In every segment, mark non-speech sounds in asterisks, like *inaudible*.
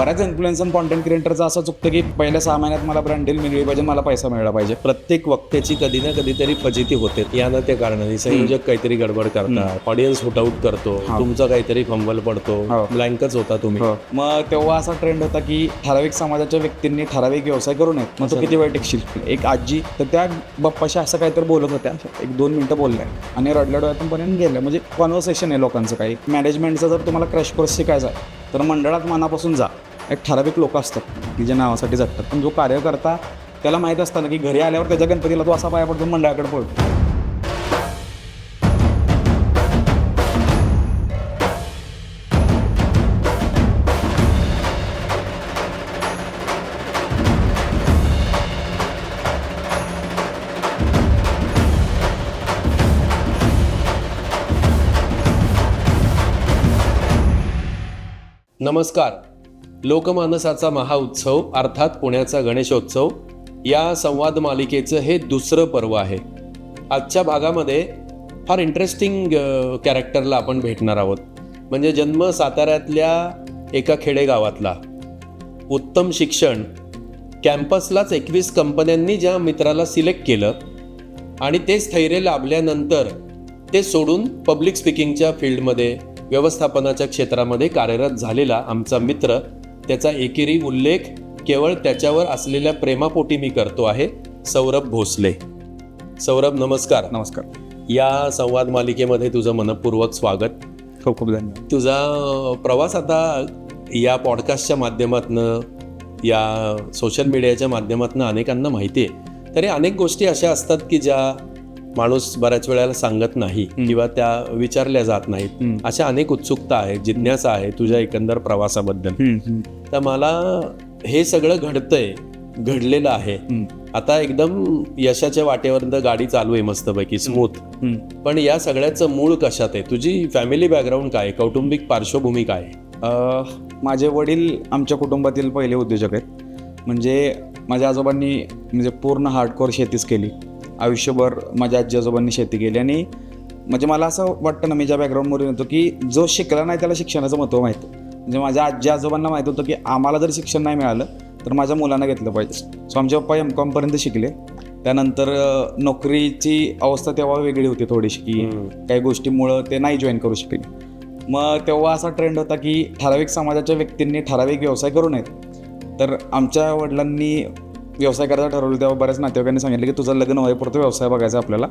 बऱ्याच influencer content क्रिएटरचं असं चुकतं की पहिल्या सहा महिन्यात मला ब्रँड डील मिळली पाहिजे मला पैसा मिळाला पाहिजे. प्रत्येक वक्त्याची कधी ना कधीतरी फजिती होते. या ना त्या कारणाने संयोजक काहीतरी गडबड करतात ऑडियन्स आउट करतो तुमचा काहीतरी फंबल पडतो हो. ब्लँकच होता तुम्ही. मग तेव्हा असा ट्रेंड होता की ठराविक समाजाच्या व्यक्तींनी ठराविक व्यवसाय करू नयेत. मग तो किती वेळ टिकशील? एक आजी तर त्या बाप्पाशी असं काहीतरी बोलत होत्या. एक दोन मिनिटं बोलल्या. आणि रडल्या डोळ्यातून पर्यंत गेल्या. म्हणजे कॉन्व्हर्सेशन आहे लोकांचं काही. मॅनेजमेंटचं जर तुम्हाला क्रॅश कोर्स शिकायचा आहे तर मंडळात मनापासून जा. एक ठराविक लोक असतात की जे नावासाठी जगतात. पण जो कार्यकर्ता त्याला माहीत असतं ना की घरी आल्यावर त्याच्या गणपतीला तो असा पाया पडतो मंडळाकडे पडतो नमस्कार. लोकमानसाचा महाउत्सव अर्थात पुण्याचा गणेशोत्सव या संवाद मालिकेचं हे दुसरं पर्व आहे. आजच्या भागामध्ये फार इंटरेस्टिंग कॅरेक्टरला आपण भेटणार आहोत. म्हणजे जन्म साताऱ्यातल्या एका खेडेगावातला. उत्तम शिक्षण कॅम्पसलाच एकवीस कंपन्यांनी ज्या मित्राला सिलेक्ट केलं आणि ते स्थैर्य लाभल्यानंतर ते सोडून पब्लिक स्पीकिंगच्या फील्डमध्ये व्यवस्थापनाच्या क्षेत्रामध्ये कार्यरत झालेला आमचा मित्र त्याचा एकेरी उल्लेख केवळ त्याच्यावर असलेल्या प्रेमापोटी मी करतो आहे सौरभ भोसले. सौरभ नमस्कार. नमस्कार. या संवाद मालिकेमध्ये तुझं मनपूर्वक स्वागत. खूप खूप धन्यवाद. तुझा प्रवास आता या पॉडकास्टच्या माध्यमातनं या सोशल मीडियाच्या माध्यमातनं अनेकांना माहिती आहे. तरी अनेक गोष्टी अशा असतात की ज्या माणूस बऱ्याच वेळेला सांगत नाही किंवा त्या विचारल्या जात नाहीत. अशा अनेक उत्सुकता आहे जिज्ञासा आहे तुझ्या एकंदर प्रवासाबद्दल. तर मला हे सगळं घडतंय घडलेलं आहे. आता एकदम यशाच्या वाटेवर गाडी चालू आहे मस्तपैकी स्मूथ पण या सगळ्याचं मूळ कशात आहे? तुझी फॅमिली बॅकग्राऊंड काय आहे? कौटुंबिक पार्श्वभूमी काय माझे वडील आमच्या कुटुंबातील पहिले उद्योजक आहेत. म्हणजे माझ्या आजोबांनी म्हणजे पूर्ण हार्डकोर शेतीच केली. आयुष्यभर माझ्या आजी आजोबांनी शेती केली आणि म्हणजे मला असं वाटतं ना मी ज्या बॅकग्राऊंडवरून येतो की जो शिकला नाही त्याला शिक्षणाचं महत्त्व माहिती. म्हणजे माझ्या आजी आजोबांना माहीत होतं की आम्हाला जर शिक्षण नाही मिळालं तर माझ्या मुलांना घेतलं पाहिजे. सो आमचे पप्पा एम कॉमपर्यंत शिकले. त्यानंतर नोकरीची अवस्था तेव्हा वेगळी होती थोडीशी की काही गोष्टीमुळं ते नाही जॉईन करू शकले. मग तेव्हा असा ट्रेंड होता की ठराविक समाजाच्या व्यक्तींनी ठराविक व्यवसाय करू नयेत. तर आमच्या वडिलांनी व्यवसाय करायचं ठरवलं तेव्हा बऱ्याच नातेवाईकांनी सांगितलं की तुझं लग्न होईपुरतं व्यवसाय बघायचा आपल्याला.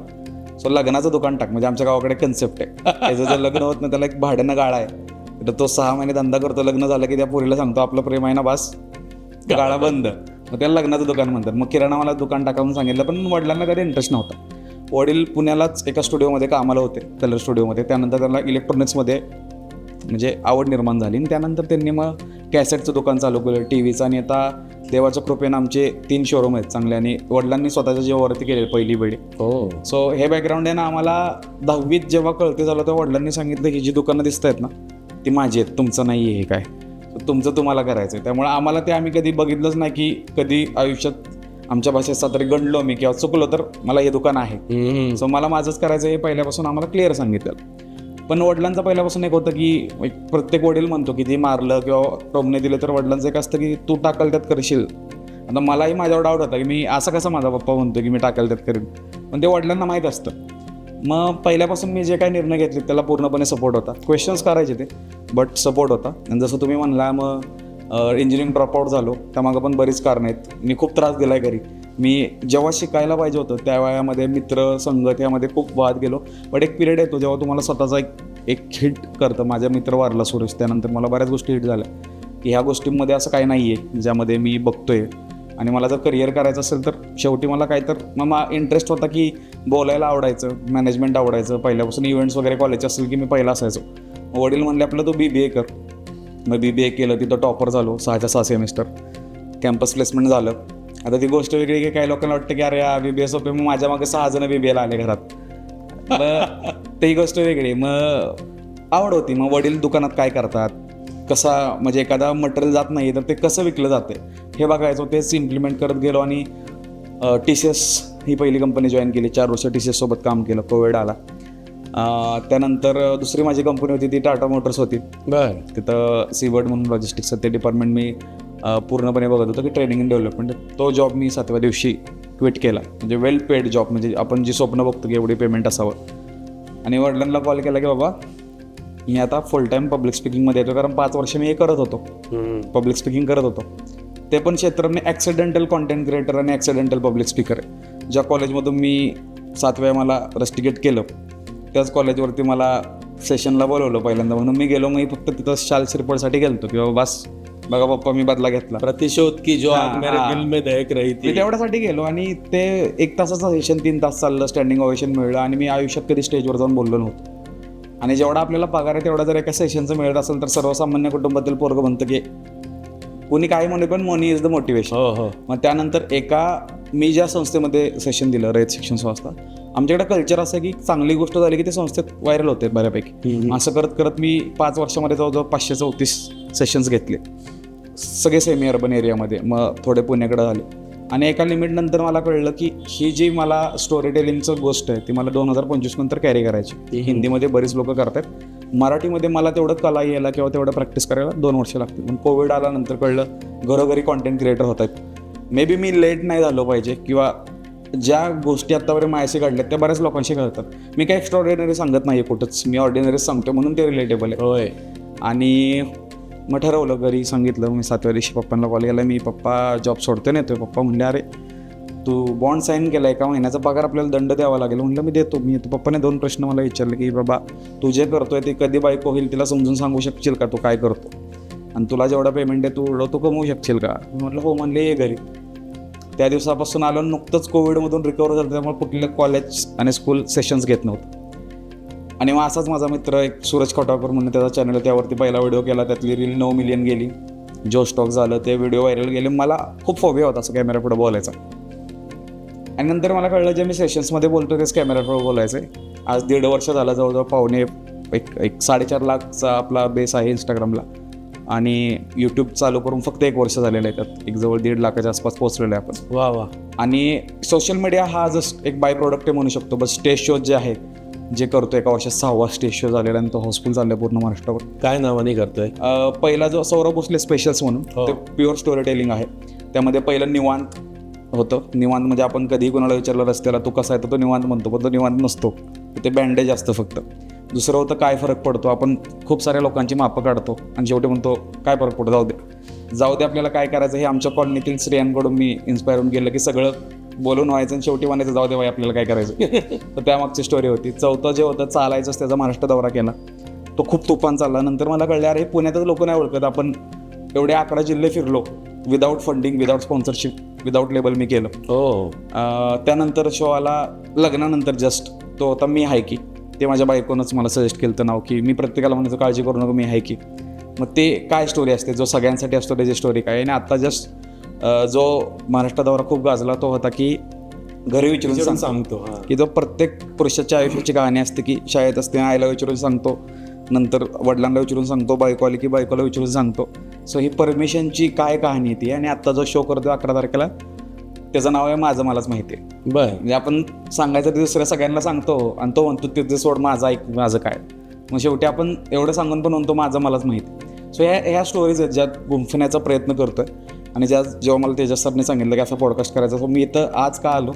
सो लग्नाचं दुकान टाक म्हणजे आमच्या गावाकडे कन्सेप्ट आहे. *laughs* त्याचं जर लग्न होत नाही त्याला एक भाड्यानं गाळा आहे. तर तो सहा महिने धंदा करतो लग्न झालं की त्या पोरीला सांगतो आपलं प्रेम आहे ना बास. गाळा बंद. मग त्याला लग्नाचं दुकान म्हणतात. मग किराणा मला दुकान टाका म्हणून सांगितलं पण वडिलांना कधी इंटरेस्ट नव्हता. वडील पुण्यालाच एका स्टुडिओमध्ये कामाला होते कलर स्टुडिओमध्ये. त्यानंतर त्याला इलेक्ट्रॉनिक्समध्ये म्हणजे आवड निर्माण झाली. आणि त्यानंतर त्यांनी मग कॅसेटचं दुकान चालू केलं टी व्हीचं आणि आता देवाच्या कृपेनं आमचे तीन शोरूम आहेत चांगले. आणि वडिलांनी स्वतःच्या जीवावरती केले पहिली वेळी. हो. सो हे बॅकग्राऊंड आहे ना आम्हाला दहावीत जेव्हा कळते झालं तेव्हा वडिलांनी सांगितलं की जी दुकानं दिसत आहेत ना. ती माझी आहेत तुमचं नाही आहे हे काय? तुमचं तुम्हाला करायचं आहे. त्यामुळे आम्हाला ते आम्ही कधी बघितलंच नाही की कधी आयुष्यात आमच्या भाषेत सातरी गणलो मी किंवा चुकलो तर मला हे दुकान आहे. सो मला माझंच करायचं हे पहिल्यापासून आम्हाला क्लिअर सांगितलं. पण वडिलांचं पहिल्यापासून एक होतं की प्रत्येक वडील म्हणतो की ती मारलं किंवा टोमणे दिलं तर वडिलांचं एक असतं की तू टाकल त्यात करशील. आता मलाही माझ्यावर डाऊट होता की मी असं कसं माझा पप्पा म्हणतो की मी टाकल त्यात करेन? पण ते वडिलांना माहीत असतं. मग पहिल्यापासून मी जे काही निर्णय घेतले त्याला पूर्णपणे सपोर्ट होता. क्वेश्चन्स करायचे ते बट सपोर्ट होता. आणि जसं तुम्ही म्हणला मग इंजिनिअरिंग ड्रॉपआउट झालो. त्यामागं पण बरीच कारणं आहेत. मी खूप त्रास दिला आहे घरी. मी जेव्हा शिकायला पाहिजे होतं त्या वयामध्ये मित्र संगत यामध्ये खूप वाद गेलो. बट एक पिरियड येतो जेव्हा तुम्हाला स्वतःचा एक एक हिट करतं. माझ्या मित्र वारला सुरेश. त्यानंतर मला बऱ्याच गोष्टी हिट झाल्या. की ह्या गोष्टींमध्ये असं काही नाही आहे ज्यामध्ये मी बघतोय. आणि मला जर करिअर करायचं असेल तर शेवटी मला काय तर मग इंटरेस्ट होता की बोलायला आवडायचं मॅनेजमेंट आवडायचं. पहिल्यापासून इव्हेंट्स वगैरे कॉलेजचे असेल की मी पहिला असायचो. वडील म्हणले आपलं तू बी बी ए कर. मग बी बी ए केलं तिथं टॉपर झालो सहाच्या सहा सेमिस्टर कॅम्पस प्लेसमेंट झालं. आता ती गोष्ट वेगळी की काही लोकांना वाटतं की अरे बी बी एस होते मग माझ्या मागे सहा जण बी बी एला आले घरात. मग *laughs* ती गोष्ट वेगळी मग आवड होती. मग वडील दुकानात काय करतात? कसा म्हणजे एखादा मटेरियल जात नाही तर ते कसं विकलं जाते हे बघायचं तेच इम्प्लिमेंट करत गेलो आणि टी सी एस ही पहिली कंपनी जॉईन केली. चार वर्ष टी सी एससोबत काम केलं. कोविड आला. त्यानंतर दुसरी माझी कंपनी होती ती टाटा मोटर्स होती. बर. तिथं सीबर्ड म्हणून लॉजिस्टिक्सचं ते डिपार्टमेंट मी पूर्णपणे बघत होतो की ट्रेनिंग अँड डेव्हलपमेंट तो जॉब मी सातव्या दिवशी क्विट केला. म्हणजे वेल पेड जॉब म्हणजे आपण जी स्वप्न बघतो की एवढी पेमेंट असावं. आणि वडिलांना कॉल केला की बाबा मी आता फुल टाईम पब्लिक स्पीकिंगमध्ये येतो कारण पाच वर्ष मी हे करत होतो. पब्लिक स्पीकिंग करत होतो. ते पण क्षेत्र मी ॲक्सिडेंटल कॉन्टेंट क्रिएटर आणि ॲक्सिडेंटल पब्लिक स्पीकर आहे. ज्या कॉलेजमधून मी सातव्या मला रस्टिकेट केलं त्याच कॉलेजवरती मला सेशनला बोलवलं पहिल्यांदा. म्हणून मी गेलो मी फक्त तिथं शाल श्रीपडसाठी गेलतो की बाबा बस बघा पप्पा मी बदला घेतला. प्रतिशोध की जो में दहक रही थी तेवढ्यासाठी गेलो आणि ते एक तासाचं सेशन तीन तास चाललं स्टँडिंग ओवेशन मिळलं आणि मी आयुष्यात कधी स्टेजवर जाऊन बोललो नव्हतो. आणि जेवढा आपल्याला पगार आहे तेवढा जर एका सेशनचं मिळत असेल तर सर्वसामान्य कुटुंबातील पोरग म्हणतं की कोणी काय म्हणे पण मनी इज द मोटिवेशन हो हो. मग त्यानंतर एका मी ज्या संस्थेमध्ये सेशन दिलं रयत शिक्षण संस्था आमच्याकडे कल्चर असं की चांगली गोष्ट झाली की ते संस्थेत व्हायरल होते बऱ्यापैकी. असं करत करत मी पाच वर्षामध्ये जवळजवळ पाचशे चौतीस सेशन्स घेतले. सगळे सेमी अर्बन एरियामध्ये मग थोडे पुण्याकडे झाले आणि एका लिमिट नंतर मला कळलं की ही जी मला स्टोरी टेलिंगचं गोष्ट आहे ती मला दोन हजार पंचवीस नंतर कॅरी करायची. ती हिंदीमध्ये बरीच लोक करतात. मराठीमध्ये मला तेवढं कला यायला किंवा तेवढं प्रॅक्टिस करायला दोन वर्ष लागतील. पण कोविड आल्यानंतर कळलं घरोघरी कॉन्टेंट क्रिएटर होत आहेत मे बी मी लेट नाही झालो पाहिजे किंवा ज्या गोष्टी आत्तापर्यंत मायाशी काढल्यात त्या बऱ्याच लोकांशी कळतात मी काय एक्स्ट्रॉर्डिनरी सांगत नाही कुठंच. मी ऑर्डिनरीच सांगतो म्हणून ते रिलेटेबल आहे. होय. आणि मग ठरवलं घरी सांगितलं मी सातव्या दिवशी पप्पांना कॉल केला. मी पप्पा जॉब सोडतो नेतोय पप्पा म्हणले अरे तू बॉन्ड साईन केला एका महिन्याचा पगार आपल्याला दंड द्यावा लागेल. म्हणलं मी देतो. मी तू पप्पाने दोन प्रश्न मला विचारले की बाबा तू जे करतोय ते कधी बायको होईल तिला समजून सांगू शकशील का? तू काय करतो? आणि तुला जेवढा पेमेंट आहे तू एवढं तू कमवू शकशील का? मी म्हटलं हो. म्हणले ये घरी. त्या दिवसापासून आलो नुकतंच कोविडमधून रिकवर झालं. त्यामुळे कुठले कॉलेज आणि स्कूल सेशन्स घेत नव्हतं. आणि मग असाच माझा मित्र एक सूरज खोटाकर म्हणून त्याचा चॅनल त्यावरती पहिला व्हिडिओ केला. त्यातली रील नऊ मिलियन गेली. जो स्टॉक झालं ते व्हिडिओ व्हायरल गेले. मला खूप फोबिया होता असं कॅमेरा पुढे बोलायचा. आणि नंतर मला कळलं जे मी सेशन्समध्ये बोलतो तेच कॅमेरा पुढे बोलायचं आहे आज दीड वर्ष झालं जवळजवळ पावणे एक एक साडेचार लाखचा आपला बेस आहे इंस्टाग्रामला आणि यूट्यूब चालू करून फक्त एक वर्ष झालेलं आहे त्यात. एक जवळ दीड लाखाच्या आसपास पोहोचलेलो आहे आपण. वा वा. आणि सोशल मीडिया हा जस्ट एक बाय प्रोडक्ट आहे म्हणू शकतो. बस स्टेज शोज जे आहेत जे करतो एका वर्षात सहावा स्टेज शो झालेला आणि तो हाऊसफुल चालला पूर्ण महाराष्ट्रावर. काय नावाने करतोय? पहिला जो सौरभ भोसले स्पेशल्स म्हणून. ते प्युअर स्टोरी टेलिंग आहे. त्यामध्ये पहिलं निवांत होतं. निवांत म्हणजे आपण कधीही कोणाला विचारलं रस्त्याला तो कसा आहे? तर तो निवांत म्हणतो पण तो निवांत नसतो. ते बँडेज असतं फक्त. दुसरं होतं काय फरक पडतो? आपण खूप साऱ्या लोकांची मापं काढतो आणि शेवटी म्हणतो काय फरक पडतो? जाऊ दे. जाऊ दे आपल्याला काय करायचं हे आमच्या कॉलनीतील स्त्रियांकडून मी इन्स्पायर होऊन गेलं की सगळं बोलून व्हायचं आणि शेवटी म्हणायचं जाऊ दे बाई आपल्याला काय करायचं? *laughs* तर त्यामागची स्टोरी होती. चौथं जे होतं चालायचंच त्याचा महाराष्ट्र दौरा केला. तो खूप तुफान चालला. नंतर मला कळलं अरे पुण्यातच लोक नाही ओळखत. आपण एवढे अकरा जिल्हे फिरलो. Without funding without sponsorship without label मी केलं. हो अं, त्यानंतर शो आला लग्नानंतर जस्ट तो होता मी हाय की ते माझ्या बायकोनंच मला सजेस्ट केलं नाव की मी प्रत्येकाला म्हणायचो काळजी करू नको मी हाय की मग ते काय स्टोरी असते? जो सगळ्यांसाठी असतो त्याची स्टोरी काय? आणि आता जस्ट जो महाराष्ट्र दौरा खूप गाजला तो होता की घरी विचारून विचारून सांगतो. सांगतो हा. की जो प्रत्येक पुरुषाच्या आयुष्याची कहाणी असते की शाळेत असते आईला विचारून सांगतो नंतर वडिलांना विचारून सांगतो बायको आली की बायकोला विचारून सांगतो. सो ही परमिशनची काय कहाणी ती? आणि आत्ता जो शो करतो अकरा तारखेला त्याचं नाव आहे माझं मलाच माहिती आहे. बर. म्हणजे आपण सांगायचं ते दुसऱ्या सगळ्यांना सांगतो आणि तो म्हणतो तिथे सोड माझं ऐक माझं काय. मग शेवटी आपण एवढं सांगून पण म्हणतो माझं मलाच माहिती. सो ह्या ह्या स्टोरीज आहेत ज्यात गुंफण्याचा प्रयत्न करतोय. आणि ज्या जेव्हा मला तेजस सरने सांगितलं की असा पॉडकास्ट करायचा सो मी इथं आज का आलो?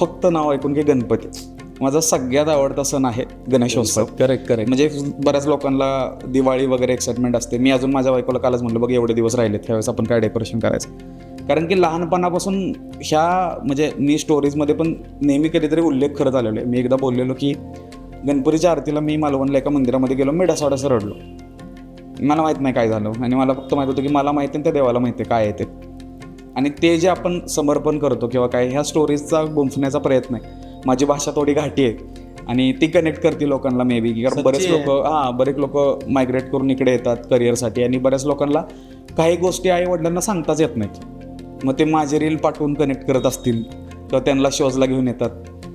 फक्त नाव ऐकून की गणपती. माझा सगळ्यात आवडता सण आहे गणेशोत्सव करेक्ट करेक्ट म्हणजे बऱ्याच लोकांना दिवाळी वगैरे एक्साइटमेंट असते. मी अजून माझ्या बायकोला कालच म्हणलं बघ एवढे दिवस राहिलेत त्यावेळेस आपण काय डेकोरेशन करायचं? कारण की लहानपणापासून ह्या म्हणजे मी स्टोरीजमध्ये पण नेहमी कधीतरी उल्लेख करत आलेलो आहे. मी एकदा बोललेलो की गणपतीच्या आरतीला मी मालवणला एका मंदिरामध्ये गेलो मी डसाडासं रडलो. मला माहीत नाही काय झालं. आणि मला फक्त माहीत होतं की मला माहिती आहे त्या देवाला माहिती आहे काय आहे ते. आणि ते जे आपण समर्पण करतो किंवा काय ह्या स्टोरीजचा गुंफण्याचा प्रयत्न आहे. माझी भाषा थोडी घाटी आहे. आणि ती कनेक्ट करते लोकांना मे बी कारण बरेच. लोक हां बरेच लोक मायग्रेट करून इकडे येतात करिअरसाठी आणि बऱ्याच लोकांना काही गोष्टी आई वडिलांना सांगताच येत नाहीत. मग ते माझे रील पाठवून कनेक्ट करत असतील. किंवा त्यांना शोजला घेऊन येतात.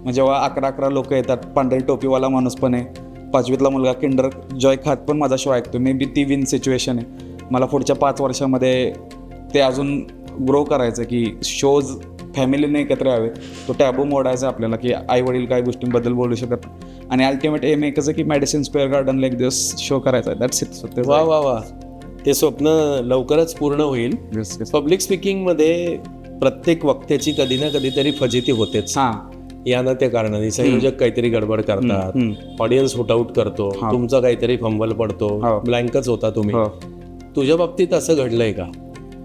मग जेव्हा अकरा अकरा लोक येतात पांढरी टोपीवाला माणूस पण आहे. पाचवीतला मुलगा किंडर जॉय खात पण माझा शो ऐकतो मे बी ती विन सिच्युएशन आहे. मला पुढच्या पाच वर्षामध्ये ते अजून ग्रो करायचं की शोज फॅमिलीने एकत्र यावे तो टॅबू मोडायचा आपल्याला की आई वडील काही गोष्टींबद्दल बोलू शकत. आणि अल्टिमेट एम एकच आहे की मेडिसिन स्क्वेअर गार्डनला एक दिवस शो करायचा दॅट्स इट वा वा वा. ते स्वप्न लवकरच पूर्ण होईल. पब्लिक स्पीकिंगमध्ये प्रत्येक वक्त्याची कधी ना कधीतरी फजिती होतेच. हां. या ना त्या कारणाने संयोजक काहीतरी गडबड करतात. ऑडियन्स आउट करतो. तुमचा काहीतरी फंबल पडतो. हो. ब्लँकच होता तुम्ही. हो. तुझ्या बाबतीत असं घडलंय का?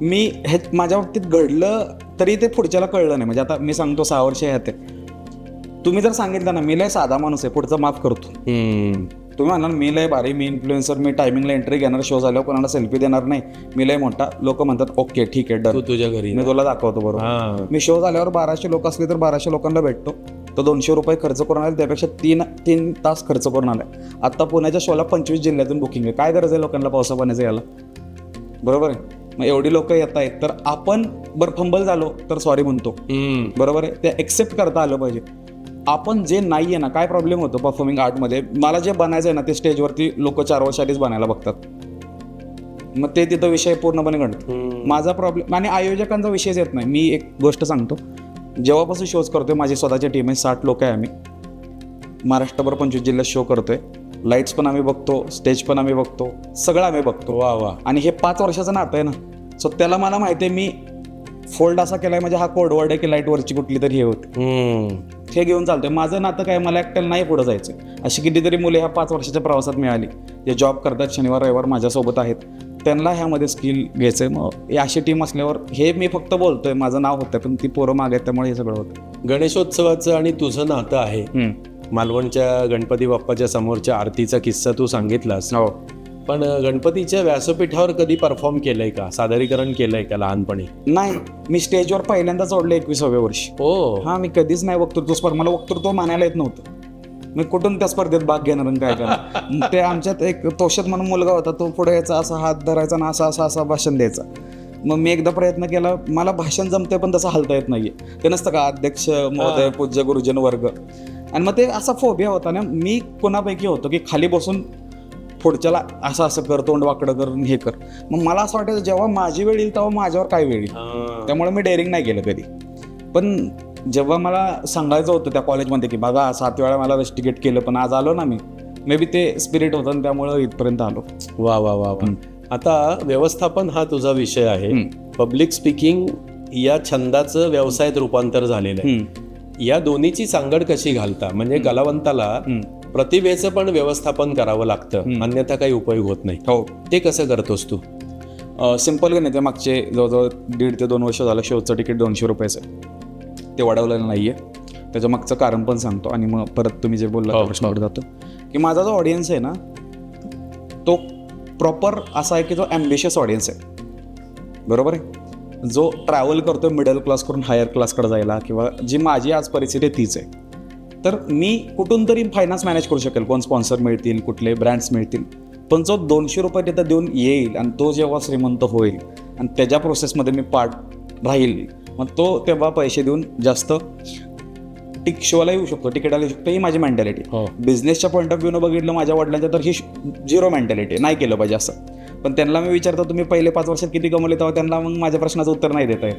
मी हे माझ्या बाबतीत घडलं तरी ते पुढच्याला कळलं नाही. म्हणजे आता मी सांगतो सहा वर्ष ह्यात तुम्ही जर सांगितलं ना मी लय साधा माणूस आहे पुढचं माफ करतो. तुम्ही म्हणाल मी लय भारी मी इन्फ्लुएन्सर मी टायमिंगला एंट्री घेणार शो झाल्यावर कोणाला सेल्फी देणार नाही. मी लय मोठा लोक म्हणतात ओके ठीक आहे डन तुझ्या घरी मी तुला दाखवतो बरोबर. मी शो झाल्यावर बाराशे लोक असले तर बाराशे लोकांना भेटतो. तो दोनशे रुपये खर्च करून आले त्यापेक्षा तीन तीन तास खर्च करून आलाय आता पुण्याच्या शोला पंचवीस जिल्ह्यातून बुकिंग आहे. काय गरज आहे लोकांना पावसा पाण्याचं याला बरोबर आहे? मग एवढी लोक येत आहेत. तर आपण बरं फंबल झालो तर सॉरी म्हणतो. बरोबर आहे? ते एक्सेप्ट करता आलं पाहिजे. आपण जे नाही आहे ना काय प्रॉब्लेम होतो परफॉर्मिंग आर्टमध्ये मला जे बनायचं आहे ना ते स्टेजवरती लोक चार वर्ष आधीच बनायला बघतात. मग ते तिथं विषय पूर्णपणे घडतो. माझा प्रॉब्लेम आणि आयोजकांचा विषयच येत नाही. मी एक गोष्ट सांगतो. जेव्हापासून शोज करतोय माझी स्वतःची टीम आहे साठ लोक आहे आम्ही. महाराष्ट्रभर पंचवीस जिल्ह्यात शो करतोय. लाईट्स पण आम्ही बघतो स्टेज पण आम्ही बघतो सगळं आम्ही बघतो. वा वा. आणि हे पाच वर्षाचं नातं आहे ना. सो त्याला मला माहिती आहे मी फोल्ड असा केलाय म्हणजे हा कोडवर्ड आहे की लाईटवरची कुठली तरी हे होते. हे घेऊन चालतंय. माझं नातं काय मला एकट्याला नाही पुढं जायचं अशी कितीतरी मुले ह्या पाच वर्षाच्या प्रवासात मिळाली. जे जॉब करतात शनिवार रविवार माझ्यासोबत आहेत. त्यांना ह्यामध्ये स्किल घ्यायचंय. मग ही अशी टीम असल्यावर हे मी फक्त बोलतोय. माझं नाव होतं पण ती पोरं मागे त्यामुळे हे सगळं होतं. गणेशोत्सवाचं आणि तुझं नातं आहे. मालवणच्या गणपती बाप्पाच्या समोरच्या आरतीचा किस्सा तू सांगितलास. हो. पण गणपतीच्या व्यासपीठावर कधी परफॉर्म केलंय का? सादरीकरण केलंय का लहानपणी? नाही मी स्टेजवर पहिल्यांदाच ओढले एकविसाव्या वर्षी. हो. हा मी कधीच नाही वक्तृत्व स्पर्धा मला वक्तृत्व मानायला येत नव्हतं. मी कुठून त्या स्पर्धेत भाग घेणार आणि काय करणार? *laughs* ते आमच्यात एक तोषत म्हणून मुलगा होता तो पुढे यायचा असा हात धरायचा ना असा असा असा भाषण द्यायचा. मग मी एकदा प्रयत्न केला मला भाषण जमतंय पण तसं हलता येत नाहीये. ते नसतं का अध्यक्ष महोदय पूज्य गुरुजन वर्ग. आणि मग ते असा फोबिया होता ना मी कोणापैकी होतो की खाली बसून पुढच्याला असं असं कर तोंड वाकडं कर हे कर. मग मला असं वाटायचं जेव्हा माझी वेळ येईल तेव्हा माझ्यावर काय वेळ येईल. त्यामुळे मी डेअरिंग नाही केलं कधी. पण जेव्हा मला सांगायचं होतं त्या कॉलेजमध्ये की बघा सात वेळा मला रस्टिकेट केलं पण आज आलो ना मी. मे बी ते स्पिरिट होतं आणि त्यामुळं इथपर्यंत आलो. वा वा वा आता व्यवस्थापन हा तुझा विषय आहे. पब्लिक स्पीकिंग या छंदाचं व्यवसायात रूपांतर झालेलं आहे. या दोन्हीची सांगड कशी घालता? म्हणजे कलावंताला. प्रतिभेचं पण व्यवस्थापन करावं लागतं. अन्यथा काही उपयोग होत नाही. हो. ते कसं करतोस तू? सिंपल गणित आहे मागचे जवळजवळ दीड ते दोन वर्ष झालं शोचं तिकीट दोनशे रुपयाचं. ते वाढवलेलं नाही आहे त्याच्या मागचं कारण पण सांगतो आणि मग परत तुम्ही जे बोलला हो, प्रश्नावर जातो. की माझा जो ऑडियन्स आहे ना तो प्रॉपर असा आहे की जो ॲम्बिशियस ऑडियन्स आहे. बरोबर आहे? जो ट्रॅव्हल करतो मिडल क्लास करून हायर क्लासकडे जायला किंवा जी माझी आज परिस्थिती आहे तीच आहे. तर मी कुठून तरी फायनान्स मॅनेज करू शकेल. कोण स्पॉन्सर मिळतील कुठले ब्रँड्स मिळतील. पण जो दोनशे रुपये तिथं देऊन येईल आणि तो जेव्हा श्रीमंत होईल आणि त्याच्या प्रोसेसमध्ये मी पार्ट राहील मग तो तेव्हा पैसे देऊन जास्त टिक शोला येऊ शकतो तिकीटाला येऊ शकतो. ही माझी मेंटॅलिटी हो. बिझनेसच्या पॉईंट ऑफ व्ह्यूनं बघितलं माझ्या वडिलांच्या तर ही झिरो मेंटॅलिटी नाही केलं पाहिजे असं. पण त्यांना मी विचारतो तुम्ही पहिले पाच वर्षात किती कमवले? तेव्हा त्यांना मग माझ्या प्रश्नाचं उत्तर नाही देत आहे.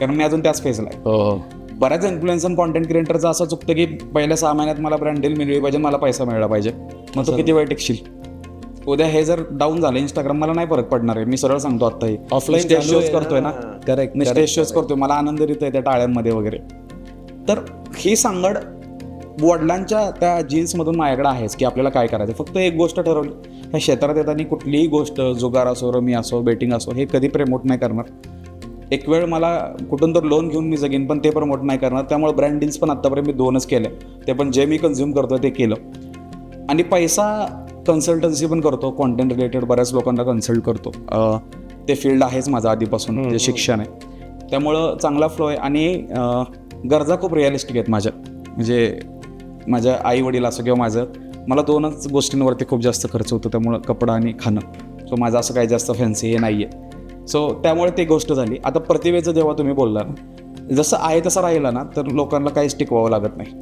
कारण मी अजून त्याच फेजला आहे. हो हो. बऱ्याच इन्फ्लुएन्स आणि कॉन्टेंट क्रिएटरचं असं चुकतं की पहिल्या सहा महिन्यात मला ब्रँड डील मिळली पाहिजे मला पैसा मिळाला पाहिजे. मग तो किती वेळ टिकशील? उद्या हे जर डाऊन झालं इंस्टाग्राम मला नाही फरक पडणार आहे. मी सरळ सांगतो आता हे. Offline स्टेज शोज आहे करतोय ना. Correct, मी स्टेज शोज करतोय. मला आनंद येतोय त्या टाळ्यांमध्ये वगैरे. तर ही सांगड वडिलांच्या त्या जीन्समधून माझ्याकडे आहेच की आपल्याला काय करायचं? फक्त एक गोष्ट ठरवली. ह्या क्षेत्रात येताना कुठलीही गोष्ट जुगार असो रमी असो बेटिंग असो हे कधी प्रमोट नाही करणार. एक वेळ मला कुठून तर लोन घेऊन मी जगीन पण ते प्रमोट नाही करणार. त्यामुळे ब्रँड डील्स पण आत्तापर्यंत मी दोनच केले. ते पण जे मी कन्झ्युम करतो ते केलं. आणि पैसा कन्सल्टन्सी पण करतो कॉन्टेंट रिलेटेड बऱ्याच लोकांना कन्सल्ट करतो. ते फील्ड आहेच माझं आधीपासून जे शिक्षण आहे. त्यामुळं चांगला फ्लो आहे आणि गरजा खूप रिअलिस्टिक आहेत माझ्या. म्हणजे माझ्या आई वडील असं किंवा माझं मला दोनच गोष्टींवरती खूप जास्त खर्च होतो. त्यामुळं कपडा आणि खाणं. सो माझं असं काही जास्त फॅन्सी हे नाही आहे सो त्यामुळे ती गोष्ट झाली. आता प्रतिभेचं जेव्हा तुम्ही बोलला ना जसं आहे तसं राहिलं ना तर लोकांना काहीच टिकवावं लागत नाही.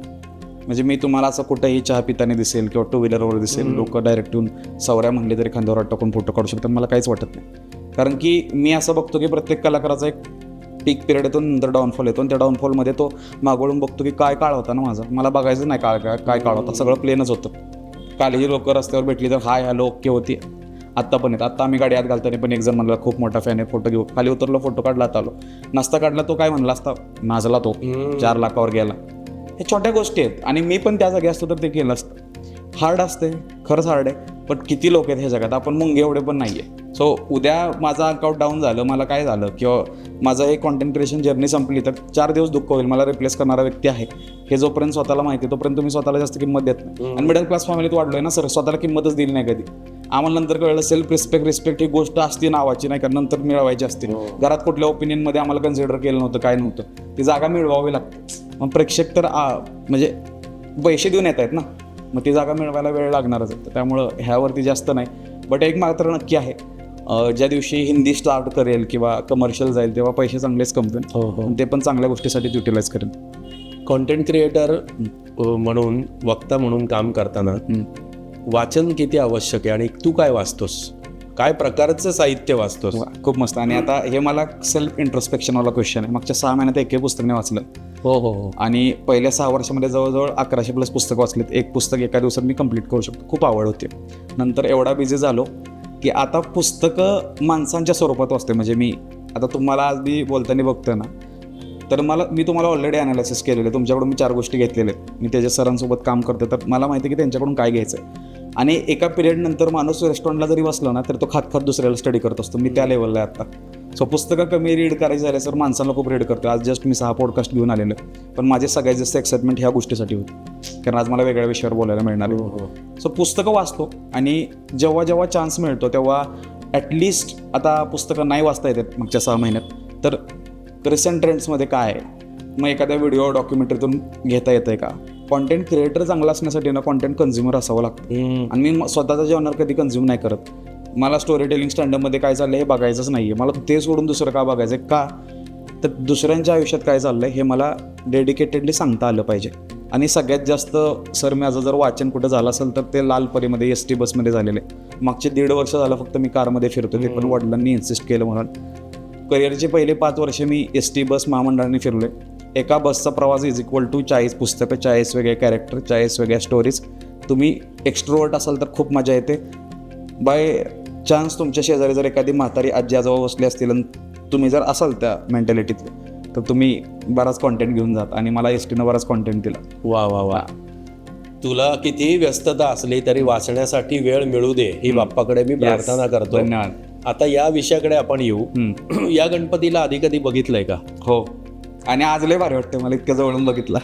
म्हणजे मी तुम्हाला असं कुठेही चहा पिताना दिसेल किंवा टू व्हीलरवर दिसेल लोक डायरेक्ट येऊन सवऱ्या म्हणले तरी खांद्यावर टाकून फोटो काढू शकतात. मला काहीच वाटत नाही. कारण की मी असं बघतो की प्रत्येक कलाकाराचा एक पीक पिरियड येतो नंतर डाऊनफॉल येतो. आणि त्या डाऊनफॉलमध्ये तो मागवळून बघतो की काय काळ होता ना माझा. मला बघायचं नाही काळ काय काय काळ होता. सगळं प्लेनच होतं. कालीची लोक रस्त्यावर भेटली तर हाय हॅलो ओके होती. आत्ता पण येत. आत्ता आम्ही गाडी आत घालताना पण एक जण म्हणला खूप मोठा फॅन आहे फोटो घेऊ. खाली उतरलो फोटो काढला आत आलो. नसता काढला तो काय म्हणला असता नाचला तो. चार लाखावर गेला. हे छोट्या गोष्टी आहेत. आणि मी पण त्या जागी असतो तर ते केलं असतं हार्ड असते खरंच हार्ड आहे. पण किती लोक आहेत ह्या जगात? आपण मुंगे एवढे पण नाही आहे सो उद्या माझं अकाउंट डाऊन झालं मला काय झालं? किंवा माझं एक कॉन्टेंट क्रिएशन जर्नी संपली तर चार दिवस दुःख होईल. मला रिप्लेस करणारा व्यक्ती आहे. हे जोपर्यंत स्वतःला माहिती आहे, तोपर्यंत तुम्ही स्वतःला जास्त किंमत देत नाही. आणि मिडल क्लास फॅमिलीत वाढलोय ना सर. स्वतःला किंमतच दिली नाही कधी. आम्हाला नंतर कळलं सेल्फ रिस्पेक्ट रिस्पेक्ट ही गोष्ट असते नावाची नाही का? नंतर मिळवायची असते घरात कुठल्या ओपिनियनमध्ये आम्हाला कन्सिडर केलं नव्हतं काय नव्हतं. ती जागा मिळवावी लागते. मग प्रेक्षक तर म्हणजे पैसे देऊन येत आहेत ना. मग ती जागा मिळवायला वेळ लागणारच आहे. त्यामुळं ह्यावरती जास्त नाही. बट एक मात्र नक्की आहे ज्या दिवशी हिंदी स्टार्ट करेल किंवा कमर्शियल जाईल तेव्हा पैसे चांगलेच कमवेल हो हो. ते पण चांगल्या गोष्टीसाठी युटिलाइज करेन. कॉन्टेंट क्रिएटर म्हणून वक्ता म्हणून काम करताना. वाचन किती आवश्यक आहे आणि तू काय वाचतोस? काय प्रकारचं साहित्य वाचतोस? वा, खूप मस्त. आणि आता हे मला सेल्फ इंट्रोस्पेक्शनवाला क्वेश्चन आहे. मागच्या सहा महिन्यात एकही पुस्तक नाही वाचलं. हो हो हो. आणि पहिल्या सहा वर्षामध्ये जवळजवळ अकराशे प्लस पुस्तकं वाचलीत. एक पुस्तक एका दिवसात मी कंप्लीट करू शकतो. खूप आवड होती. नंतर एवढा बिझी झालो की आता पुस्तकं माणसांच्या स्वरूपात वाचते म्हणजे मी आता तुम्हाला आज मी बोलताना बघतोय ना तर मला मी तुम्हाला ऑलरेडी अनालिसिस केलेलं आहे. तुमच्याकडून मी चार गोष्टी घेतलेल्या आहेत. मी त्याच्या सरांसोबत काम करते तर मला माहिती आहे की त्यांच्याकडून काय घ्यायचं आहे आणि एका पिरियड नंतर माणूस रेस्टॉरंटला जरी बसला ना तर तो खात खात दुसऱ्याला स्टडी करत असतो. मी त्या लेवलला आहे आता. सो पुस्तकं कमी रीड करायची झाले सर माणसांना खूप रीड करतो आज जस्ट मी सहा पॉडकास्ट घेऊन आलेलो. पण माझे सगळ्यात जास्त एक्साइटमेंट ह्या गोष्टीसाठी होती. कारण आज मला वेगळ्या विषयावर बोलायला मिळणार हो, आहे सो पुस्तकं वाचतो. आणि जेव्हा जेव्हा चान्स मिळतो तेव्हा ॲटलिस्ट आता पुस्तकं नाही वाचता येतात मागच्या सहा महिन्यात. तर रिसेंट ट्रेंड्समध्ये काय आहे? मग एखाद्या व्हिडिओ डॉक्युमेंटरीतून घेता येतं आहे का? कॉन्टेंट क्रिएटर चांगला असण्यासाठी ना कॉन्टेंट कन्झ्युमर असावं लागतं. आणि मी म- स्वतःचा जेवणार कधी कन्झ्युम नाही करत. मला स्टोरी टेलिंग स्टँडअपमध्ये काय चाललंय हे बघायचंच नाही आहे मला ते सोडून दुसरं का बघायचं आहे का? तर दुसऱ्यांच्या आयुष्यात काय चाललंय हे मला डेडिकेटेडली सांगता आलं पाहिजे. आणि सगळ्यात जास्त सर माझं जर वाचन कुठं झालं असेल तर ते लालपरीमध्ये एस टी बसमध्ये झालेले. मागचे दीड वर्ष झालं फक्त मी कारमध्ये फिरतो ते पण वडिलांनी इन्सिस्ट केलं म्हणून. करिअरचे पहिले पाच वर्ष मी एस टी बस महामंडळाने फिरलोय. एका बसचा प्रवास इज इक्वल टू चाळीस पुस्तकं चाळीस वेगळे कॅरेक्टर चाळीस वेगळ्या स्टोरीज तुम्ही एक्स्ट्रोवर्ट असाल तर खूप मजा येते. बाय चान्स तुमच्या शेजारी जर एखादी म्हातारी आजी आजोबा बसली असतील आणि तुम्ही जर असाल त्या मेंटॅलिटीतले तर तुम्ही बराच कॉन्टेंट घेऊन जात आणि मला एस टीनं बराच कॉन्टेंट दिला. वा वा वा. तुला कितीही व्यस्तता असली तरी वाचण्यासाठी वेळ मिळू दे ही बाप्पाकडे मी प्रार्थना करतो. धन्यवाद. आता या विषयाकडे आपण येऊ. या गणपतीला आधी कधी बघितलंय का? हो. आणि आज लय भारी वाटतं मला इतक्या जवळून बघितला.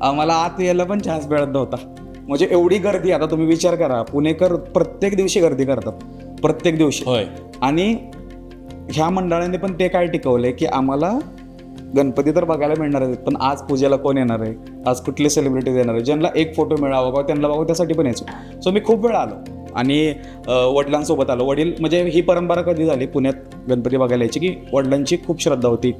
आम्हाला आत यायला पण चान्स मिळत नव्हता. म्हणजे एवढी गर्दी आता तुम्ही विचार करा पुणेकर प्रत्येक दिवशी गर्दी करतात. प्रत्येक दिवशी. होय. आणि ह्या मंडळाने पण ते काय टिकवलंय की आम्हाला गणपती तर बघायला मिळणार आहेत पण आज पूजेला कोण येणार आहे? आज कुठले सेलिब्रिटीज येणार आहे ज्यांना एक फोटो मिळावा किंवा त्यांना बघावं त्यासाठी पण यायचो. सो मी खूप वेळा आलो. आणि वडिलांसोबत आलो. वडील म्हणजे ही परंपरा कधी झाली? पुण्यात गणपती बघायला यायची की वडिलांची खूप श्रद्धा होती.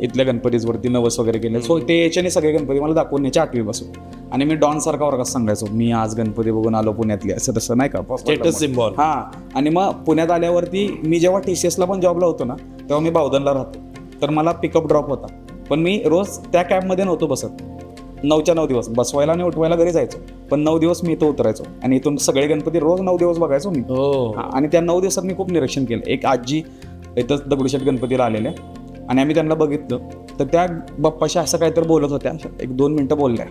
इथल्या गणपतीजवरती नवस वगैरे केले. सो ते याच्याने सगळे गणपती मला दाखवून यायचे आठवी पासून आणि मी डॉन सारखा वर्गात सांगायचो मी आज गणपती बघून आलो पुण्यातली. असं तसं नाही का? स्टेटस सिम्बॉल हा. आणि मग पुण्यात आल्यावरती मी जेव्हा टी सी एसला पण जॉबला होतो ना तेव्हा मी बावधनला राहतो. तर मला पिकअप ड्रॉप होता. पण मी रोज त्या कॅबमध्ये नव्हतो बसत. नऊच्या नऊ दिवस. बसवायला आणि उठवायला घरी जायचो. पण नऊ दिवस मी इथं उतरायचो. आणि इथून सगळे गणपती रोज नऊ दिवस बघायचो मी. हो. हा, आणि त्या नऊ दिवसात मी खूप निरीक्षण केलं. एक आजी इथंच दगडूशेठ गणपतीला आलेल्या आणि आम्ही त्यांना बघितलं. तर त्या बाप्पाशी असं काहीतरी बोलत होत्या. अशा एक दोन मिनटं बोलल्या.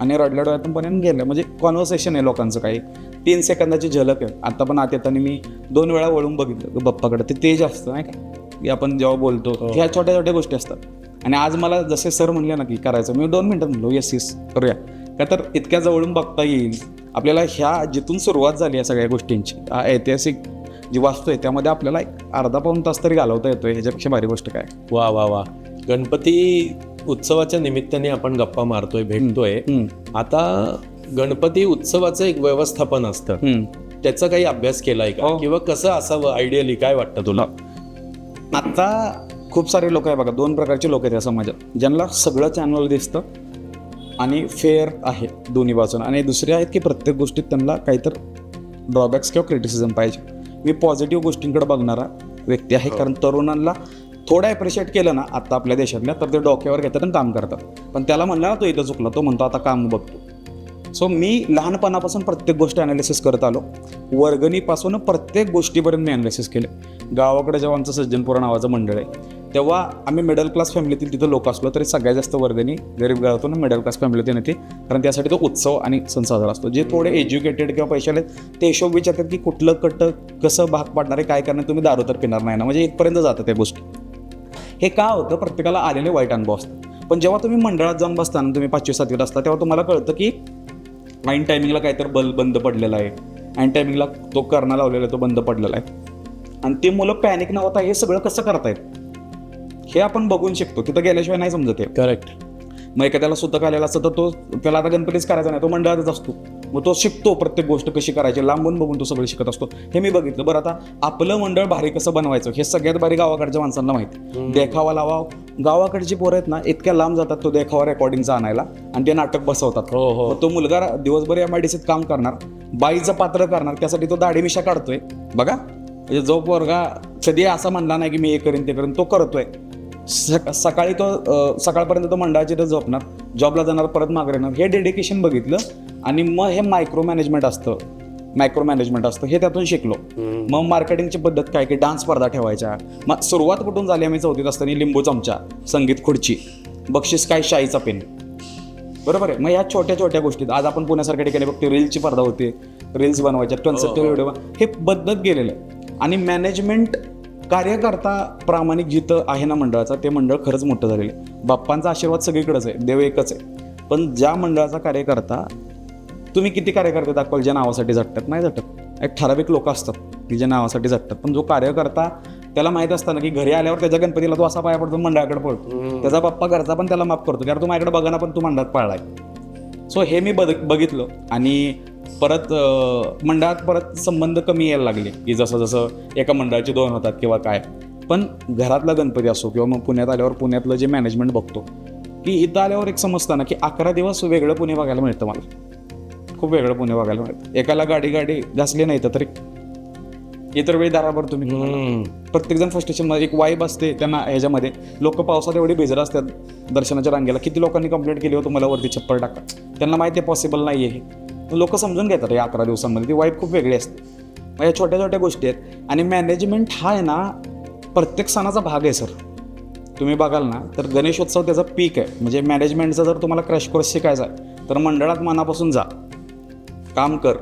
आणि रडल्या डोळ्यातून पण गेल्या. म्हणजे कॉन्व्हर्सेशन आहे लोकांचं काही. तीन सेकंदाची झलक आहे. आता पण आत येताना मी दोन वेळा वळून बघितलं. बाप्पाकडे. ते तेज असतं नाही का? की आपण जेव्हा बोलतो ह्या छोट्या छोट्या गोष्टी असतात. आणि आज मला जसे सर म्हणले ना की करायचं मी दोन मिनटं म्हणलो येस येस करूया. का तर इतक्या जवळून बघता येईल. आपल्याला ह्या जिथून सुरुवात झाली या सगळ्या गोष्टींची ऐतिहासिक जी वास्तू आहे त्यामध्ये आपल्याला एक अर्धा पाऊन तास तरी घालवता येतोय ह्याच्यापेक्षा भारी गोष्ट काय? वा वा वा. गणपती उत्सवाच्या निमित्ताने आपण गप्पा मारतोय भेटतोय. आता गणपती उत्सवाचं एक व्यवस्थापन असतं. त्याचा काही अभ्यास केलाय का? हो. किंवा कसं असावं आयडियली काय वाटतं तुला? आता खूप सारे लोक आहे बघा दोन प्रकारचे लोक आहेत या समाजात. ज्यांना सगळं चॅनल दिसतं आणि फेअर आहे दोन्ही बाजून. आणि दुसरे आहेत की प्रत्येक गोष्टीत त्यांना काहीतरी ड्रॉबॅक्स किंवा क्रिटिसिझम पाहिजे. मी पॉझिटिव्ह गोष्टींकडे बघणारा व्यक्ती आहे. कारण तरुणांना थोडं ॲप्रिशिएट केलं ना आत्ता आपल्या देशातल्या तर ते डोक्यावर घेतात आणि काम करतात. पण त्याला म्हणलं ना तो इथं चुकला तो म्हणतो आता काम बघतो. सो मी लहानपणापासून प्रत्येक गोष्ट ॲनालिसिस करत आलो. वर्गणीपासून प्रत्येक गोष्टीपर्यंत मी ॲनालिसिस केले. गावाकडे जेव्हा आमचं सज्जनपुरा नावाचं मंडळ आहे तेव्हा आम्ही मिडल क्लास फॅमिलीतील तिथं लोक असलो तरी सगळ्यात जास्त वर्गणी गरीब घरातून मिडल क्लास फॅमिलीतून येते. कारण त्यासाठी तो उत्सव आणि सण साजरा असतो. जे थोडे एज्युकेटेड किंवा पैशाले ते हिशोब विचारतात की कुठलं कट कसं भाग पाडणार आहे काय करणार तुम्ही दारू तर पिणार नाही ना. म्हणजे इथपर्यंत जातं त्या गोष्टी. हे का होतं? प्रत्येकाला आलेले वाईट अनुभव असतात. पण जेव्हा तुम्ही मंडळात जाऊन बसताना तुम्ही पाचवी सातवीत असता तेव्हा तुम्हाला कळतं की ऐन टायमिंगला काहीतरी बल बंद पडलेला आहे. ऐन टायमिंगला तो करणा लावलेला आहे तो बंद पडलेला आहे. आणि ते मुलं पॅनिक न होता हे सगळं कसं करतायत? हे आपण बघून शिकतो तिथं गेल्याशिवाय नाही समजत हे. करेक्ट मग एखाद्याला सुतक आलेला असतं तर तो त्याला आता गणपतीच करायचा नाही तो मंडळातच असतो. मग तो शिकतो प्रत्येक गोष्ट कशी करायची लांबून बघून तो सगळं शिकत असतो. हे मी बघितलं. बरं आता आपलं मंडळ भारी कसं बनवायचं हे सगळ्यात भारी गावाकडच्या माणसांना माहिती. देखावा लावा. गावाकडची पोरं आहेत ना इतक्या लांब जातात तो देखावा रेकॉर्डिंगचा आणायला आणि ते नाटक बसवतात. हो हो. तो मुलगा दिवसभर एम आय डी काम करणार बाईचं पात्र करणार त्यासाठी तो दाढी मिशा काढतोय. बघा म्हणजे जो पोरगा कधी असं म्हणला नाही की मी हे करीन ते करीन तो करतोय. सक- सकाळी तो सकाळपर्यंत तो मंडळाची तर झोपणार जॉबला जाणार परत मागे येणार. हे डेडिकेशन बघितलं आणि मग हे मायक्रो मॅनेजमेंट असतं. मायक्रो मॅनेजमेंट असतं. हे त्यातून शिकलो. मग मार्केटिंगची पद्धत काय की डान्स स्पर्धा ठेवायच्या. मग सुरुवात कुठून झाली आम्ही चौथीत असताना लिंबू चमचा संगीत खुर्ची बक्षीस काय शाईचा पेन. बरोबर आहे? मग ह्या छोट्या छोट्या गोष्टीत आज आपण पुण्यासारख्या ठिकाणी बघतो रीलची स्पर्धा होते रील्स बनवायच्या कन्सेप्ट व्हिडिओ हे बदलत गेलेलं. आहे आणि मॅनेजमेंट कार्यकर्ता प्रामाणिक जिथं आहे ना मंडळाचा ते मंडळ खरंच मोठं झालेलं आहे. बाप्पांचा आशीर्वाद सगळीकडेच आहे देव एकच आहे. पण ज्या मंडळाचा कार्यकर्ता तुम्ही किती कार्यकर्ते दाखवाल ज्या नावासाठी झटतात? नाही झटत. एक ठराविक लोक असतात की ज्या नावासाठी झटतात. पण जो कार्यकर्ता त्याला माहीत असताना की घरी आल्यावर त्याच्या गणपतीला तो असा पाया पडतो मंडळाकडे पडतो त्याचा पप्पा घरचा पण त्याला माफ करतो. कारण तू माझ्याकडे बघा ना पण तू मंडळात पाळलाय. सो हे मी बघ बघितलं. आणि परत मंडळात परत संबंध कमी यायला लागले. की जसं जसं एका मंडळाचे दोन होतात किंवा काय. पण घरातला गणपती असो किंवा मग पुण्यात आल्यावर पुण्यातलं जे मॅनेजमेंट बघतो की इथं आल्यावर एक समजतं ना की अकरा दिवस वेगळं पुणे बघायला मिळतं मला. खूप वेगळं पुणे बघायला मिळतं. एकाला गाडी गाडी घासली नाही तर तरी इतर वेळी दारावर तुम्ही प्रत्येक जण फर्स्ट स्टेशनमध्ये एक वाईब असते त्यांना ह्याच्यामध्ये लोक पावसात एवढी भिजर असतात दर्शनाच्या रांगेला. किती लोकांनी कंप्लेंट केली हो तुम्हाला वरती छप्पर टाका. त्यांना माहिती आहे पॉसिबल नाही आहे हे लोक समजून घेतात या अकरा दिवसांमध्ये. ती वाईब खूप वेगळी असते. मग या छोट्या छोट्या गोष्टी आहेत. आणि मॅनेजमेंट हा आहे ना प्रत्येक सणाचा भाग आहे सर तुम्ही बघाल ना तर गणेशोत्सव त्याचा पीक आहे. म्हणजे मॅनेजमेंटचा जर तुम्हाला क्रॅश कोर्स शिकायचा आहे तर मंडळात मनापासून जा. काम कर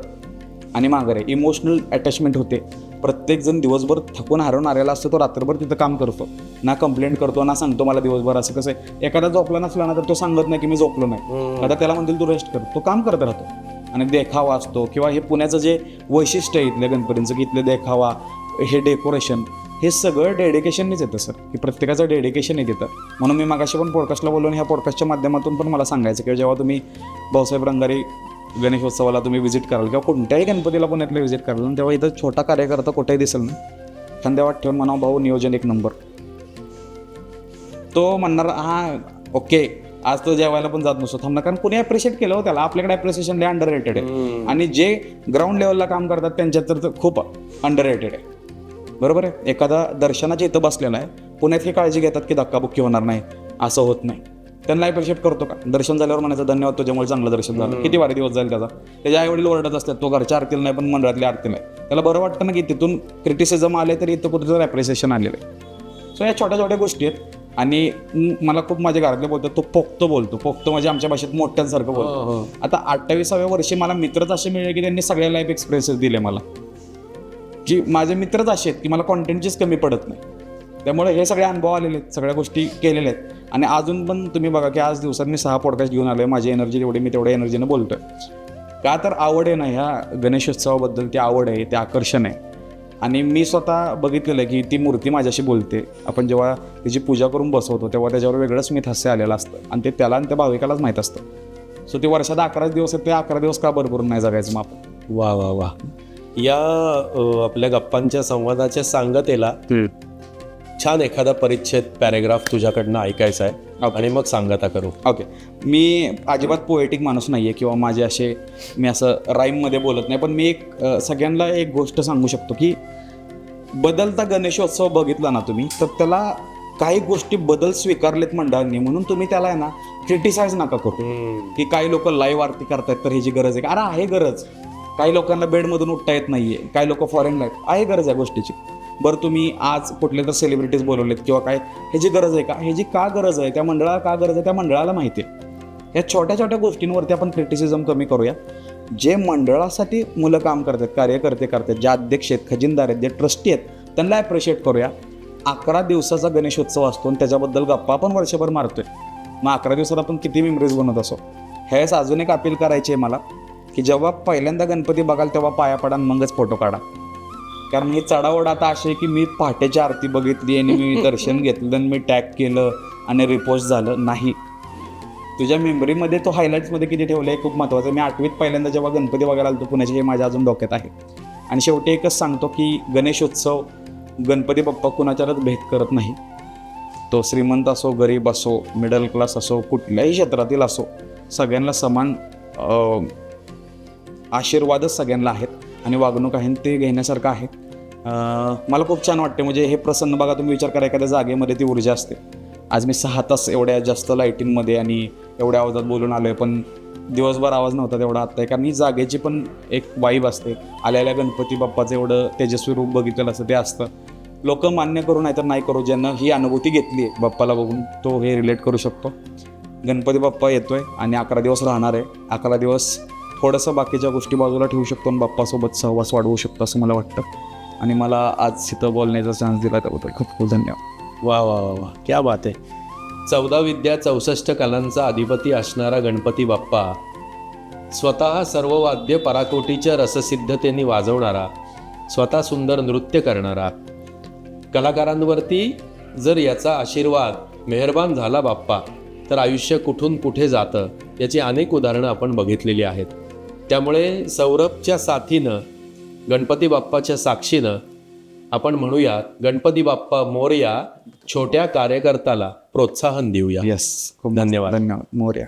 आणि माघारे इमोशनल अटॅचमेंट होते. प्रत्येकजण दिवसभर थकून हारून आलेला असतो तो रात्रभर तिथं काम करतो. ना कंप्लेंट करतो ना सांगतो मला दिवसभर असं कसं आहे. एखादा झोपला नसला ना तर तो सांगत नाही की मी झोपलो नाही. आता त्याला म्हणतील तू रेस्ट कर. तो काम करत राहतो. आणि देखावा असतो किंवा हे पुण्याचं जे वैशिष्ट्य आहे इथल्या गणपतींचं की इथले देखावा हे डेकोरेशन हे सगळं डेडिकेशननेच येतं सर की प्रत्येकाचं डेडिकेशन आहे तिथं म्हणून मी मागाशी पण पॉडकास्टला आणि ह्या पॉडकास्टच्या माध्यमातून पण मला सांगायचं की जेव्हा तुम्ही भाऊसाहेब रंगारी गणेशोत्सवाला तुम्ही व्हिजिट कराल किंवा कोणत्याही गणपतीला पुण्यातलं व्हिजिट कराल. आणि तेव्हा इथं छोटा कार्यकर्ता कुठेही दिसेल ना खांद्यावाट ठेवून म्हणा भाऊ नियोजन एक नंबर तो म्हणणार हा ओके आज तो जेवायला पण जात नसतो. थांबणार कारण कोणी अप्रिशिएट केलं हो त्याला. आपल्याकडे अप्रिसिएशन लय अंडर रेटेड आहे आणि जे ग्राउंड लेवलला काम करतात त्यांच्यात तर खूप अंडर रेटेड आहे. बरोबर आहे? एखादा दर्शनाच्या इथं बसलेला आहे. पुण्यात ही काळजी घेतात की धक्काबुक्की होणार नाही. असं होत नाही. त्यांना अप्रिशिएट करतो का? दर्शन झाल्यावर म्हणायचं धन्यवाद तुझ्यामुळे चांगलं दर्शन झालं. किती वारे दिवस जाईल त्याचा? त्याच्या आई वडील ओरडत असतात तो घरच्या आरतील नाही पण मंडळातल्या आरती नाही. त्याला बरं वाटतं ना की तिथून क्रिटिसिझम आले तरी इथं कुठेतरी अप्रिसिएशन आलेलं आहे. सो या छोट्या छोट्या गोष्टी आहेत. आणि मला खूप माझ्या घरातले बोलतात तो पोक्तो बोलतो. पोक्तो म्हणजे आमच्या भाषेत मोठ्यांसारखं बोलतो. आता अठ्ठावीसाव्या वर्षी मला मित्रच असे मिळले की त्यांनी सगळ्या लाईफ एक्सपिरियन्सेस दिले मला. की माझे मित्रच असे आहेत की मला कॉन्टेंटचीच कमी पडत नाही. त्यामुळे हे सगळे अनुभव आलेले आहेत सगळ्या गोष्टी केलेल्या आहेत. आणि अजून पण तुम्ही बघा की आज दिवसात मी सहा पॉडकास्ट घेऊन आलो आहे माझी एनर्जी तेवढी मी तेवढ्या एनर्जीनं बोलतोय. का तर आवड आहे ना ह्या गणेशोत्सवाबद्दल ती आवड आहे ते आकर्षण आहे. आणि मी स्वतः बघितलेलं आहे की ती मूर्ती माझ्याशी बोलते. आपण जेव्हा तिची पूजा करून बसवतो तेव्हा त्याच्यावर वेगळंच स्मित हास्य आलेलं असतं. आणि ते त्याला आणि त्या भाविकालाच माहीत असतं. सो ते वर्षात अकरा दिवस आहेत ते अकरा दिवस का भरभरून नाही जगायचं मग आपण वा वा वा. या आपल्या गप्पांच्या संवादाच्या सांगतेला छान एखादा परिच्छेद पॅरेग्राफ तुझ्याकडनं ऐकायचा आहे Okay. आणि मग सांगता करू. ओके मी अजिबात पोएटिक माणूस नाही आहे किंवा माझे असे मी असं राईममध्ये बोलत नाही पण मी एक अ, सगळ्यांना एक गोष्ट सांगू शकतो की बदलता गणेशोत्सव बघितला ना तुम्ही तर त्याला काही गोष्टी बदल स्वीकारलेत मंडळांनी म्हणून तुम्ही त्याला आहे ना क्रिटिसाइज नका करू. की काही लोक लाईव्ह आरती करतायत तर ह्याची गरज आहे. का? अरे आहे गरज. काही लोकांना बेडमधून उठता येत नाहीये. काही लोक फॉरेनला आहेत. आहे गरज आहे गोष्टीची. बरं तुम्ही आज कुठले तर सेलिब्रिटीज बोलवलेत किंवा काय ह्याची गरज आहे का? ह्याची का गरज आहे? त्या मंडळाला का गरज आहे? त्या मंडळाला माहिती आहे. या छोट्या छोट्या गोष्टींवरती आपण क्रिटिसिझम कमी करूया. जे मंडळासाठी मुलं काम करतात कार्यकर्ते करतात जे अध्यक्ष आहेत खजिनदार आहेत जे ट्रस्टी आहेत त्यांना ॲप्रिशिएट करूया. अकरा दिवसाचा गणेशोत्सव असतो आणि त्याच्याबद्दल गप्पा आपण वर्षभर मारतोय. मग अकरा दिवसात आपण किती मेमरीज बनवत असो? हेच अजून एक अपील करायची आहे मला की जेव्हा पहिल्यांदा गणपती बघाल तेव्हा पाया पडा आणि मगच फोटो काढा. कारण ही चढावड आता अशी आहे की मी पहाटेची आरती बघितली आणि मी *laughs* दर्शन घेतलं आणि मी टॅग केलं आणि रिपोस्ट झालं. नाही. तुझ्या मेमरीमध्ये तो हायलाईट्समध्ये किती ठेवलं आहे खूप महत्त्वाचं आहे. मी आठवीत पहिल्यांदा जेव्हा गणपती बघायला आलो पुण्याचे हे माझ्या अजून डोक्यात आहे. आणि शेवटी एकच सांगतो की गणेशोत्सव गणपती बाप्पा कुणाच्याच भेद करत नाही. तो श्रीमंत असो गरीब असो मिडल क्लास असो कुठल्याही क्षेत्रातील असो सगळ्यांना समान आशीर्वादच सगळ्यांना आहेत. आणि वागणूक आहे ते घेण्यासारखं आहे. मला खूप छान वाटते म्हणजे हे प्रसन्न बघा तुम्ही विचार करा एखाद्या जागेमध्ये ती ऊर्जा असते. आज मी सहा तास एवढ्या जास्त लाईटिंगमध्ये आणि एवढ्या आवाजात बोलून आलो आहे पण दिवसभर आवाज नव्हता तेवढा आत्ता आहे. कारण ही जागेची पण एक वाईब असते. आलेल्या गणपती बाप्पाचं एवढं तेजस्वी रूप बघितलेलं असतं ते असतं. लोक मान्य करू नाही तर नाही करू ज्यांना ही अनुभूती घेतली आहे बाप्पाला बघून तो हे रिलेट करू शकतो. गणपती बाप्पा येतोय आणि अकरा दिवस राहणार आहे. अकरा दिवस थोडंसं बाकीच्या गोष्टी बाजूला ठेवू शकतो आणि बाप्पासोबत सहवास वाढवू शकतो असं मला वाटतं. आणि मला आज तिथं बोलण्याचा चान्स दिला त्याबद्दल खूप खूप धन्यवाद. वा वा वा वा. क्या बात आहे. चौदा विद्या चौसष्ट कलांचा अधिपती असणारा गणपती बाप्पा स्वतः सर्व वाद्य पराकोटीच्या रससिद्धतेने वाजवणारा स्वतः सुंदर नृत्य करणारा. कलाकारांवरती जर याचा आशीर्वाद मेहरबान झाला बाप्पा तर आयुष्य कुठून कुठे जातं याची अनेक उदाहरणं आपण बघितलेली आहेत. त्यामुळे सौरभच्या साथीनं गणपती बाप्पाच्या साक्षीनं आपण म्हणूयात गणपती बाप्पा मोरया छोट्या कार्यकर्त्याला प्रोत्साहन देऊया. येस खूप धन्यवाद. धन्यवाद. मोर्या.